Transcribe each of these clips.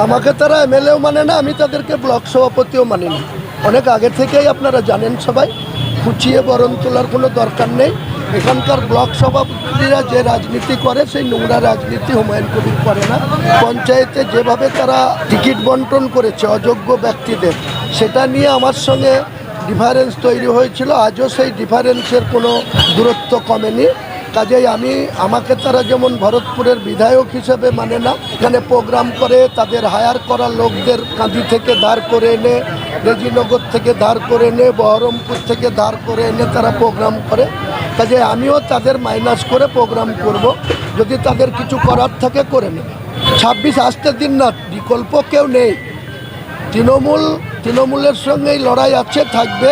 আমাকে তারা এমএলএও মানে না, আমি তাদেরকে ব্লক সভাপতিও মানি না। অনেক আগে থেকেই আপনারা জানেন সবাই, খুঁচিয়ে বরণ তোলার কোনো দরকার নেই। এখানকার ব্লক সভাপতিরা যে রাজনীতি করে, সেই নোংরা রাজনীতি হুমায়ুন কবির করে না। পঞ্চায়েতে যেভাবে তারা টিকিট বন্টন করেছে অযোগ্য ব্যক্তিদের, সেটা নিয়ে আমার সঙ্গে ডিফারেন্স তৈরি হয়েছিল। আজও সেই ডিফারেন্সের কোনো দূরত্ব কমেনি। কাজেই আমি আমাকে তারা যেমন ভরতপুরের বিধায়ক হিসেবে মানে না, এখানে প্রোগ্রাম করে, তাদের হায়ার করা লোকদের কাঁদি থেকে ধার করে এনে, রেজিনগর থেকে ধার করে এনে, বহরমপুর থেকে ধার করে এনে তারা প্রোগ্রাম করে। কাজে আমিও তাদের মাইনাস করে প্রোগ্রাম করব। যদি তাদের কিছু করার থাকে করে নেবে। ছাব্বিশ আসতে দিন না, বিকল্প কেউ নেই। তৃণমূল, তৃণমূলের সঙ্গেই লড়াই আছে, থাকবে।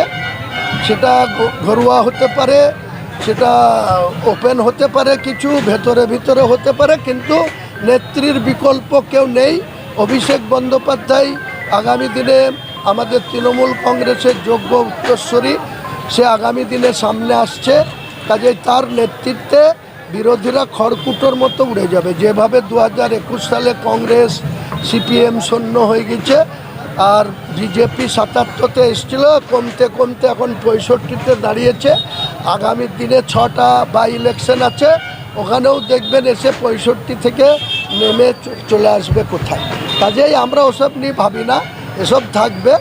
সেটা ঘরোয়া হতে পারে। সেটা ওপেন হতে পারে কিছু, ভেতরে ভিতরে হতে পারে, কিন্তু নেত্রীর বিকল্প কেউ নেই। অভিষেক বন্দ্যোপাধ্যায় আগামী দিনে আমাদের তৃণমূল কংগ্রেসের যোগ্য উত্তরস্বরী সে আগামী দিনে সামনে আসছে। কাজেই তার নেতৃত্বে বিরোধীরা খড়কুটোর মতো উড়ে যাবে। যেভাবে দু হাজার একুশ সালে কংগ্রেস, সিপিএম শূন্য হয়ে গেছে, আর বিজেপি সাতাত্তরতে এসেছিল, কমতে কমতে এখন পঁয়ষট্টিতে দাঁড়িয়েছে। আগামী দিনে ছটা বা ইলেকশন আছে ওখানেও দেখবেন এসে পঁয়ষট্টি থেকে নেমে চলে আসবে কোথায়। কাজেই আমরা ওসব নিয়ে ভাবি না এসব থাকবে।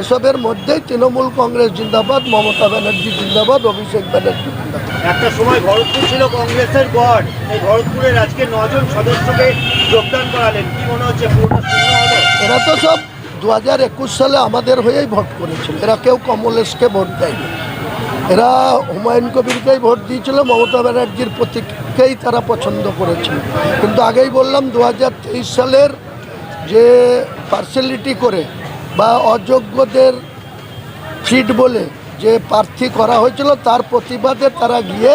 এসবের মধ্যেই তৃণমূল কংগ্রেস জিন্দাবাদ মমতা ব্যানার্জি জিন্দাবাদ অভিষেক ব্যানার্জি জিন্দাবাদ। একটা সময় ভরতপুর ছিল কংগ্রেসের গড় এই ভরতপুরের আজকে নজন সদস্যকে যোগদান করালেন। কি মনে হচ্ছে এরা তো সব দু হাজার একুশ সালে আমাদের হয়েই ভোট করেছিল এরা কেউ কমলেশকে ভোট দেয়নি। এরা হুমায়ুন কবিরকেই ভোট দিয়েছিল, মমতা ব্যানার্জির প্রতীককেই তারা পছন্দ করেছিল। কিন্তু আগেই বললাম দু হাজার তেইশ সালের যে পার্সেলিটি করে বা অযোগ্যদের ফিট বলে যে প্রার্থী করা হয়েছিল, তার প্রতিবাদে তারা গিয়ে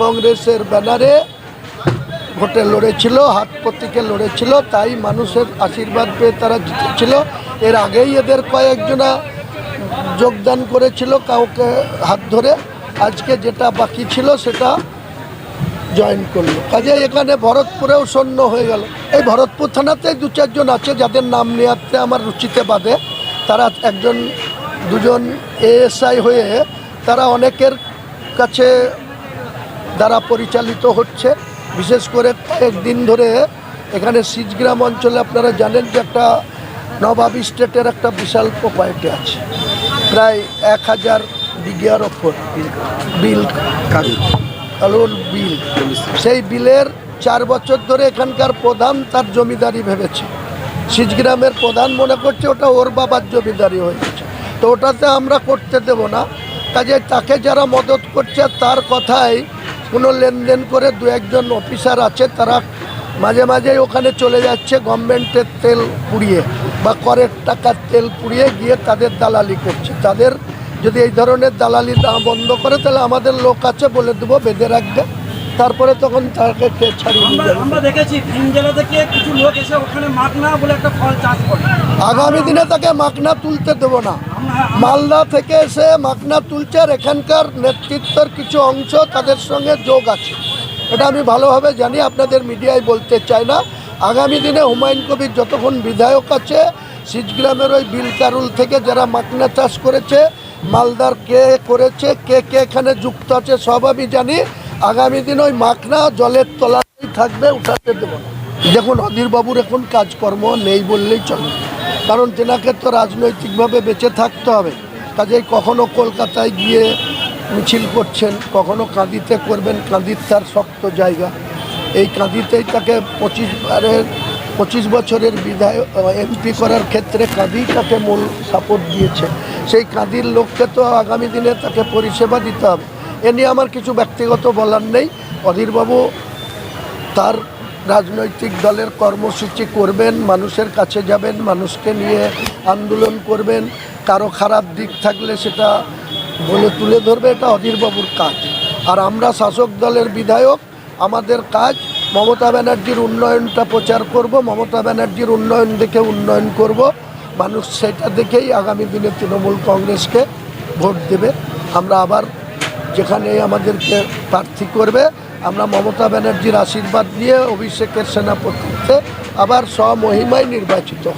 কংগ্রেসের ব্যানারে ভোটে লড়েছিল, হাত প্রতীকে লড়েছিল, তাই মানুষের আশীর্বাদ পেয়ে তারা জিতেছিল। এর আগেই এদের কয়েকজনা যোগদান করেছিল কাউকে হাত ধরে। আজকে যেটা বাকি ছিল সেটা জয়েন করল। কাজে এখানে ভরতপুরেও শূন্য হয়ে গেল। এই ভরতপুর থানাতেই দু চারজন আছে যাদের নাম নেওয়াতে আমার রুচিতে বাদে তারা একজন, দুজন এএসআই হয়ে তারা অনেকের কাছে দ্বারা পরিচালিত হচ্ছে। বিশেষ করে একদিন ধরে এখানে সিজগ্রাম অঞ্চলে আপনারা জানেন যে একটা নবাব স্টেটের একটা বিশাল প্রপার্টি আছে। প্রায় এক হাজার বিঘার ওপর বিল কালুন বিল। সেই বিলের চার বছর ধরে এখানকার প্রধান তার জমিদারি ভেবেছে। সিজগ্রামের প্রধান মনে করছে ওটা ওর বাবার জমিদারি হয়ে গেছে। তো ওটাতে আমরা করতে দেব না। কাজে তাকে যারা মদত করছে, তার কথাই কোনো লেনদেন করে দু একজন অফিসার আছে, তারা মাঝে মাঝেই ওখানে চলে যাচ্ছে গভর্নমেন্টের তেল পুড়িয়ে। বা করের টাকার তেল পুড়িয়ে গিয়ে তাদের দালালি করছে। তাদের যদি এই ধরনের দালালি না বন্ধ করে তাহলে আমাদের লোক আছে বলে দেবো বেঁধে রাখবে। তারপরে তখন তাকে ছাড়িয়ে আমরা দেখেছি জেলা থেকে কিছু লোক এসে ওখানে মাগনা বলে একটা ফল চাষ করে। আগামী দিনে তাকে মাকনা তুলতে দেবো না। মালদা থেকে এসে মাকনা তুলছে আর এখানকার নেতৃত্বের কিছু অংশ তাদের সঙ্গে যোগ আছে। এটা আমি ভালোভাবে জানি আপনাদের মিডিয়ায় বলতে চাই না। আগামী দিনে হুমায়ুন কবির যতক্ষণ বিধায়ক আছে, সিজগ্রামের ওই বিলকারুল থেকে যারা মাকনা চাষ করেছে, মালদার কে করেছে, কে কে এখানে যুক্ত আছে, সব আমি জানি। আগামী দিন ওই মাকনা জলের তলাতেই থাকবে, উঠাতে দেব না। দেখুন অধীরবাবুর এখন কাজকর্ম নেই বললেই চলে। কারণ তেনাকে তো রাজনৈতিকভাবে বেঁচে থাকতে হবে। কাজেই কখনো কলকাতায় গিয়ে মিছিল করছেন, কখনো কাঁদিতে করবেন কাঁদির তার শক্ত জায়গা। এই কাঁদিতেই তাকে পঁচিশ বারের, পঁচিশ বছরের বিধায়ক এমপি করার ক্ষেত্রে কাঁদি তাকে মূল সাপোর্ট দিয়েছে। সেই কাঁদির লোককে তো আগামী দিনে তাকে পরিষেবা দিতে হবে। এ নিয়ে আমার কিছু ব্যক্তিগত বলার নেই। অধীরবাবু তার রাজনৈতিক দলের কর্মসূচি করবেন, মানুষের কাছে যাবেন, মানুষকে নিয়ে আন্দোলন করবেন। কারও খারাপ দিক থাকলে সেটা বলে তুলে ধরবে, এটা অধীরবাবুর কাজ। আর আমরা শাসক দলের বিধায়ক আমাদের কাজ, মমতা ব্যানার্জির উন্নয়নটা প্রচার করব, মমতা ব্যানার্জির উন্নয়ন দেখে উন্নয়ন করব। মানুষ সেটা দেখেই আগামী দিনে তৃণমূল কংগ্রেসকে ভোট দেবে। আমরা আবার যেখানে আমাদেরকে প্রার্থী করবে, আমরা মমতা ব্যানার্জির আশীর্বাদ নিয়ে অভিষেকের সেনাপতিত্বে আবার স্বমহিমায় নির্বাচিত হব।